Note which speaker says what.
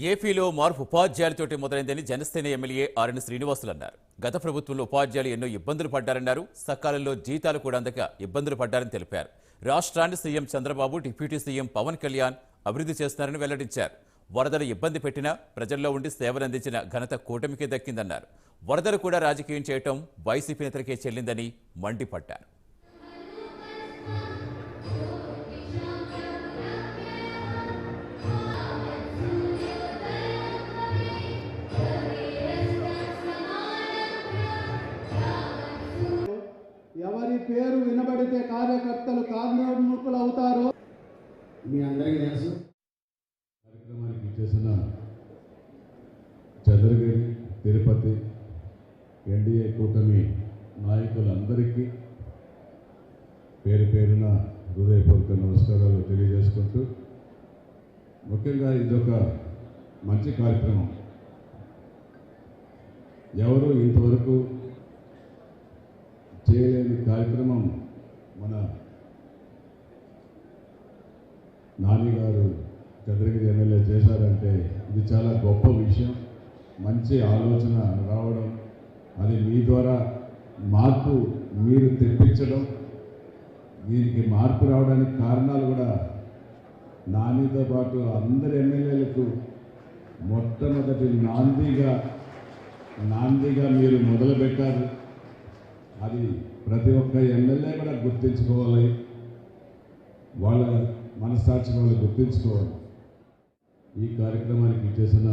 Speaker 1: ఏపీలో మార్పు ఉపాధ్యాయులతోటి మొదలైందని జనసేన ఎమ్మెల్యే ఆర్ఎన్ శ్రీనివాసులు అన్నారు. గత ప్రభుత్వంలో ఉపాధ్యాయులు ఎన్నో ఇబ్బందులు పడ్డారన్నారు. సకాలంలో జీతాలు కూడా అందక ఇబ్బందులు పడ్డారని తెలిపారు. రాష్ట్రాన్ని CM Chandrababu deputy CM Pawan Kalyan అభివృద్ధి చేస్తున్నారని వెల్లడించారు. వరదలు ఇబ్బంది పెట్టినా ప్రజల్లో ఉండి సేవలందించిన ఘనత కూటమికే దక్కిందన్నారు. వరదలు కూడా రాజకీయం చేయటం వైసీపీ నేతలకే చెల్లిందని మండిపడ్డారు.
Speaker 2: ఎవరి పేరు వినబడితే కార్యకర్తలు కార్మికులు అవుతారు.
Speaker 3: మీ అందరికీ తెలుసు
Speaker 4: కార్యక్రమానికి చేసిన చంద్రగిరి తిరుపతి ఎన్డీఏ కూటమి నాయకులందరికీ పేరు పేరున హృదయపూర్వక నమస్కారాలు తెలియజేసుకుంటూ ముఖ్యంగా ఇదొక మంచి కార్యక్రమం. ఎవరు ఇంతవరకు కార్యక్రమం మన నాన్నగారు చంద్రగిరి ఎమ్మెల్యే చేశారంటే ఇది చాలా గొప్ప విషయం. మంచి ఆలోచన రావడం అది మీ ద్వారా మార్పు మీరు తెప్పించడం దీనికి మార్పు రావడానికి కారణాలు కూడా నానితో పాటు అందరి ఎమ్మెల్యేలకు మొట్టమొదటి నాందిగా నాందిగా మీరు మొదలుపెట్టారు. అది ప్రతి ఒక్క ఎమ్మెల్యే కూడా గుర్తించుకోవాలి. వాళ్ళ మనస్సాక్షి వాళ్ళు గుర్తించుకోవాలి. ఈ కార్యక్రమానికి చేసిన